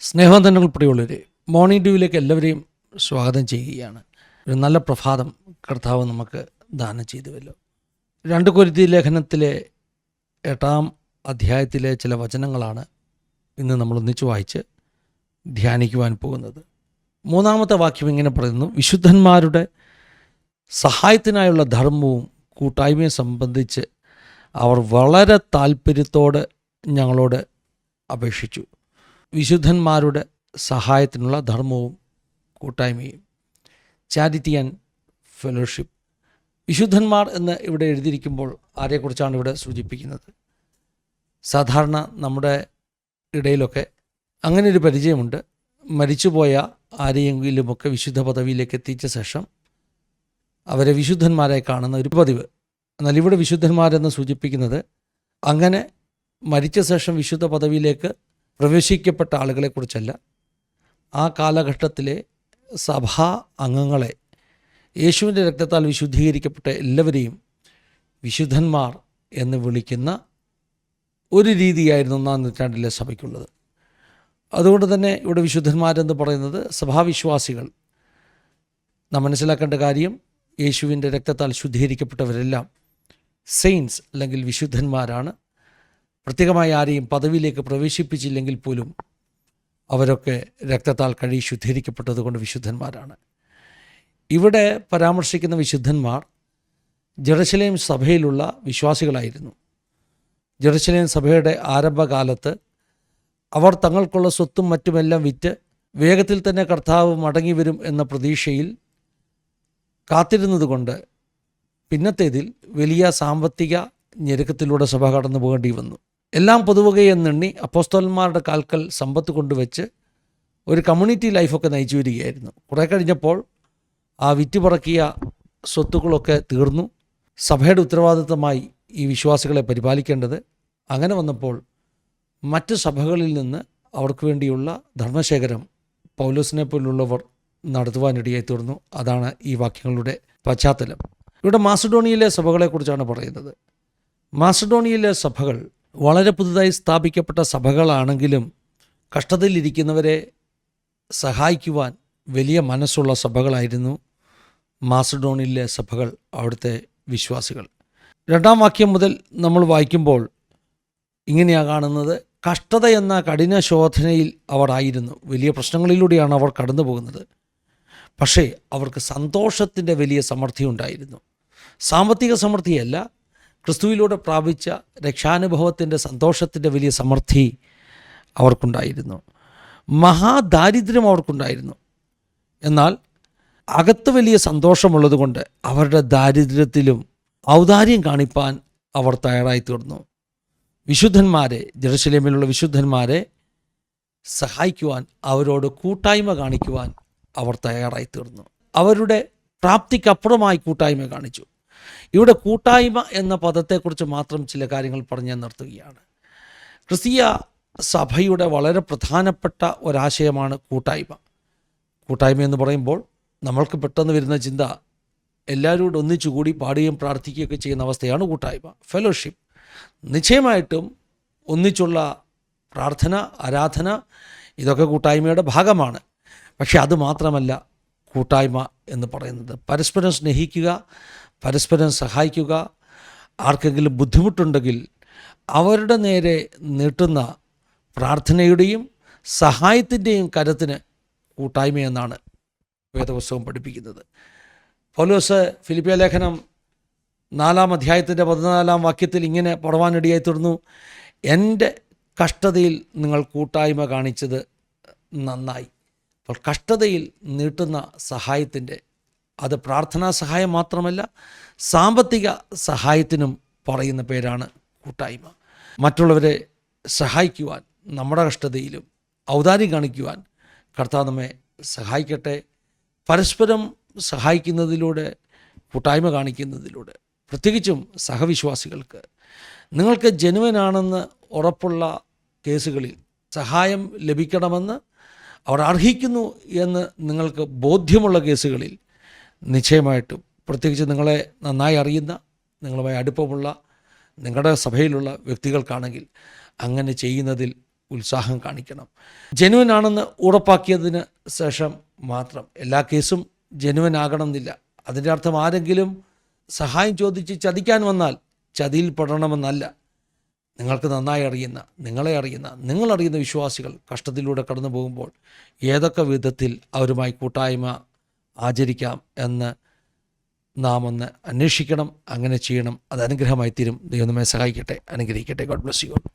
സ്നേഹവന്ദനങ്ങൾ പ്രിയമുള്ളവരെ മോർണിംഗ് ഡ്യൂവിലേക്ക് എല്ലാവരെയും സ്വാഗതം ചെയ്യുകയാണ്. ഒരു നല്ല പ്രഭാതം കർത്താവ് നമുക്ക് ദാനം ചെയ്തുവല്ലോ. രണ്ട് കൊരുത്തി ലേഖനത്തിലെ എട്ടാം അധ്യായത്തിലെ ചില വചനങ്ങളാണ് ഇന്ന് നമ്മൾ ഒന്നിച്ച് വായിച്ച് ധ്യാനിക്കുവാൻ പോകുന്നത്. മൂന്നാമത്തെ വാക്യം ഇങ്ങനെ പറയുന്നു വിശുദ്ധന്മാരുടെ സഹായത്തിനായുള്ള ധർമ്മവും കൂട്ടായ്മയും സംബന്ധിച്ച് അവർ വളരെ താല്പര്യത്തോട് ഞങ്ങളോട് അപേക്ഷിച്ചു. വിശുദ്ധന്മാരുടെ സഹായത്തിനുള്ള ധർമ്മവും കൂട്ടായ്മയും. Charity and fellowship. വിശുദ്ധന്മാർ എന്ന് ഇവിടെ എഴുതിയിരിക്കുമ്പോൾ ആരെക്കുറിച്ചാണ് ഇവിടെ സൂചിപ്പിക്കുന്നത്? സാധാരണ നമ്മുടെ ഇടയിലൊക്കെ അങ്ങനെ ഒരു പരിചയമുണ്ട്. മരിച്ചുപോയ ആരെയെങ്കിലുമൊക്കെ വിശുദ്ധ പദവിയിലേക്ക് എത്തിച്ച ശേഷം അവരെ വിശുദ്ധന്മാരെ കാണുന്ന ഒരു പതിവ്. എന്നാൽ ഇവിടെ വിശുദ്ധന്മാരെന്ന് സൂചിപ്പിക്കുന്നത് അങ്ങനെ മരിച്ച ശേഷം വിശുദ്ധ പദവിയിലേക്ക് പ്രവേശിക്കപ്പെട്ട ആളുകളെക്കുറിച്ചല്ല ആ കാലഘട്ടത്തിലെ സഭാ അംഗങ്ങളെ യേശുവിന്റെ രക്തത്താൽ വിശുദ്ധീകരിക്കപ്പെട്ട എല്ലാവരെയും വിശുദ്ധന്മാർ എന്ന് വിളിക്കുന്ന ഒരു രീതിയായിരുന്നു ഒന്നാം നൂറ്റാണ്ടിലെ സഭയ്ക്കുള്ളത്. അതുകൊണ്ട് തന്നെ ഇവിടെ വിശുദ്ധന്മാരെന്ന് പറയുന്നത് സഭാവിശ്വാസികൾ. നാം മനസ്സിലാക്കേണ്ട കാര്യം യേശുവിന്റെ രക്തത്താൽ ശുദ്ധീകരിക്കപ്പെട്ടവരെല്ലാം സെയിൻസ് അല്ലെങ്കിൽ വിശുദ്ധന്മാരാണ്. പ്രത്യേകമായി ആരെയും പദവിയിലേക്ക് പ്രവേശിപ്പിച്ചില്ലെങ്കിൽ പോലും അവരൊക്കെ രക്തത്താൽ കഴി ശുദ്ധീകരിക്കപ്പെട്ടതുകൊണ്ട് വിശുദ്ധന്മാരാണ്. ഇവിടെ പരാമർശിക്കുന്ന വിശുദ്ധന്മാർ ജെറുസലേം സഭയിലുള്ള വിശ്വാസികളായിരുന്നു. ജെറുസലേം സഭയുടെ ആരംഭകാലത്ത് അവർ തങ്ങൾക്കുള്ള സ്വത്തും മറ്റുമെല്ലാം വിറ്റ് വേഗത്തിൽ തന്നെ കർത്താവ് മടങ്ങി വരും എന്ന പ്രതീക്ഷയിൽ കാത്തിരുന്നതുകൊണ്ട് പിന്നത്തേതിൽ വലിയ സാമ്പത്തിക ഞെരുക്കത്തിലൂടെ സഭ കടന്നു പോകേണ്ടി വന്നു. എല്ലാം പൊതുവകയെന്നെണ്ണി അപ്പോസ്തോലന്മാരുടെ കാൽക്കൽ സമ്പത്ത് കൊണ്ടുവച്ച് ഒരു കമ്മ്യൂണിറ്റി ലൈഫൊക്കെ നയിച്ചു വരികയായിരുന്നു. കുറേ കഴിഞ്ഞപ്പോൾ ആ വിറ്റുപറക്കിയ സ്വത്തുക്കളൊക്കെ തീർന്നു. സഭയുടെ ഉത്തരവാദിത്തമായി ഈ വിശ്വാസികളെ പരിപാലിക്കേണ്ടത്. അങ്ങനെ വന്നപ്പോൾ മറ്റ് സഭകളിൽ നിന്ന് അവർക്ക് വേണ്ടിയുള്ള ധർമ്മശേഖരം പൗലോസിനെ പോലുള്ളവർ നടത്തുവാനിടയായി തീർന്നു. അതാണ് ഈ വാക്യങ്ങളുടെ പശ്ചാത്തലം. ഇവിടെ മാസഡോണിയയിലെ സഭകളെക്കുറിച്ചാണ് പറയുന്നത്. മാസഡോണിയയിലെ സഭകൾ വളരെ പുതുതായി സ്ഥാപിക്കപ്പെട്ട സഭകളാണെങ്കിലും കഷ്ടതയിലിരിക്കുന്നവരെ സഹായിക്കുവാൻ വലിയ മനസ്സുള്ള സഭകളായിരുന്നു മാസഡോണിലെ സഭകൾ അവിടുത്തെ വിശ്വാസികൾ. രണ്ടാം വാക്യം മുതൽ നമ്മൾ വായിക്കുമ്പോൾ ഇങ്ങനെയാണ് കാണുന്നത് കഷ്ടത എന്ന കഠിന ശോധനയിൽ അവർ ആയിരുന്നു. വലിയ പ്രശ്നങ്ങളിലൂടെയാണ് അവർ കടന്നു പോകുന്നത്. പക്ഷേ അവർക്ക് സന്തോഷത്തിന്റെ വലിയ സമൃദ്ധി ഉണ്ടായിരുന്നു. സാമ്പത്തിക സമൃദ്ധിയല്ല ക്രിസ്തുവിലൂടെ പ്രാപിച്ച രക്ഷാനുഭവത്തിന്റെ സന്തോഷത്തിന്റെ വലിയ സമൃദ്ധി അവർക്കുണ്ടായിരുന്നു. മഹാദാരിദ്ര്യം അവർക്കുണ്ടായിരുന്നു. എന്നാൽ അകത്ത് വലിയ സന്തോഷമുള്ളതുകൊണ്ട് അവരുടെ ദാരിദ്ര്യത്തിലും ഔദാര്യം കാണിപ്പാൻ അവർ തയ്യാറായി തീർന്നു വിശുദ്ധന്മാരെ ജെറുസലേമിലുള്ള വിശുദ്ധന്മാരെ സഹായിക്കുവാൻ അവരോട് കൂട്ടായ്മ കാണിക്കുവാൻ അവർ തയ്യാറായി തീർന്നു അവരുടെ പ്രാപ്തിക്കപ്പുറമായി കൂട്ടായ്മ കാണിച്ചു. ഇവിടെ കൂട്ടായ്മ എന്ന പദത്തെക്കുറിച്ച് മാത്രം ചില കാര്യങ്ങൾ പറഞ്ഞു നിർത്തുകയാണ്. ക്രിസ്തീയ സഭയുടെ വളരെ പ്രധാനപ്പെട്ട ഒരാശയമാണ് കൂട്ടായ്മ. കൂട്ടായ്മ എന്ന് പറയുമ്പോൾ നമ്മൾക്ക് പെട്ടെന്ന് വരുന്ന ചിന്ത എല്ലാവരോടും ഒന്നിച്ചുകൂടി പാടുകയും പ്രാർത്ഥിക്കുകയൊക്കെ ചെയ്യുന്ന അവസ്ഥയാണ് കൂട്ടായ്മ. ഫെലോഷിപ്പ് നിശ്ചയമായിട്ടും ഒന്നിച്ചുള്ള പ്രാർത്ഥന ആരാധന ഇതൊക്കെ കൂട്ടായ്മയുടെ ഭാഗമാണ്. പക്ഷെ അത് മാത്രമല്ല കൂട്ടായ്മ എന്ന് പറയുന്നത്. പരസ്പരം സ്നേഹിക്കുക പരസ്പരം സഹായിക്കുക. ആർക്കെങ്കിലും ബുദ്ധിമുട്ടുണ്ടെങ്കിൽ അവരുടെ നേരെ നീട്ടുന്ന പ്രാർത്ഥനയുടെയും സഹായത്തിന്റെയും കരത്തിന് കൂട്ടായ്മയെന്നാണ് വേദപുസ്തകം പഠിപ്പിക്കുന്നത്. പൗലോസ് ഫിലിപ്പിയ ലേഖനം നാലാം അധ്യായത്തിന്റെ പതിനാലാം വാക്യത്തിൽ ഇങ്ങനെ പടവാനിടയായി തീർന്നു എന്റെ കഷ്ടതയിൽ നിങ്ങൾ കൂട്ടായ്മ കാണിച്ചത് നന്നായി. അപ്പോൾ കഷ്ടതയിൽ നീട്ടുന്ന സഹായത്തിന്റെ അത് പ്രാർത്ഥനാ സഹായം മാത്രമല്ല സാമ്പത്തിക സഹായത്തിനും പറയുന്ന പേരാണ് കൂട്ടായ്മ. മറ്റുള്ളവരെ സഹായിക്കുവാൻ നമ്മുടെ കഷ്ടതയിലും ഔദാര്യം കാണിക്കുവാൻ കർത്താവ് നമ്മെ സഹായിക്കട്ടെ. പരസ്പരം സഹായിക്കുന്നതിലൂടെ കൂട്ടായ്മ കാണിക്കുന്നതിലൂടെ പ്രത്യേകിച്ചും സഹവിശ്വാസികൾക്ക്. നിങ്ങൾക്ക് ജനുവനാണെന്ന് ഉറപ്പുള്ള കേസുകളിൽ സഹായം ലഭിക്കണമെന്ന് അവർ അർഹിക്കുന്നു എന്ന് നിങ്ങൾക്ക് ബോധ്യമുള്ള കേസുകളിൽ നിശ്ചയമായിട്ടും പ്രത്യേകിച്ച് നിങ്ങളെ നന്നായി അറിയുന്ന നിങ്ങളുമായി അടുപ്പമുള്ള നിങ്ങളുടെ സഭയിലുള്ള വ്യക്തികൾക്കാണെങ്കിൽ അങ്ങനെ ചെയ്യുന്നതിൽ ഉത്സാഹം കാണിക്കണം. ജനുവൻ ആണെന്ന് ഉറപ്പാക്കിയതിന് ശേഷം മാത്രം എല്ലാ കേസും ജനുവൻ ആകണമെന്നില്ല. അതിന്റെ അർത്ഥം ആരെങ്കിലും സഹായം ചോദിച്ച് ചതിക്കാൻ വന്നാൽ ചതിയിൽ പെടണമെന്നല്ല. നിങ്ങൾക്ക് നന്നായി അറിയുന്ന നിങ്ങളെ അറിയുന്ന നിങ്ങളറിയുന്ന വിശ്വാസികൾ കഷ്ടത്തിലൂടെ കടന്നു പോകുമ്പോൾ ഏതൊക്കെ വിധത്തിൽ അവരുമായി കൂട്ടായ്മ ആചരിക്കാം എന്ന് നാം ഒന്ന് അന്വേഷിക്കണം അങ്ങനെ ചെയ്യണം അത് അനുഗ്രഹമായി തീരും ദൈവം നമ്മെ സഹായിക്കട്ടെ. അനുഗ്രഹിക്കട്ടെ. God bless you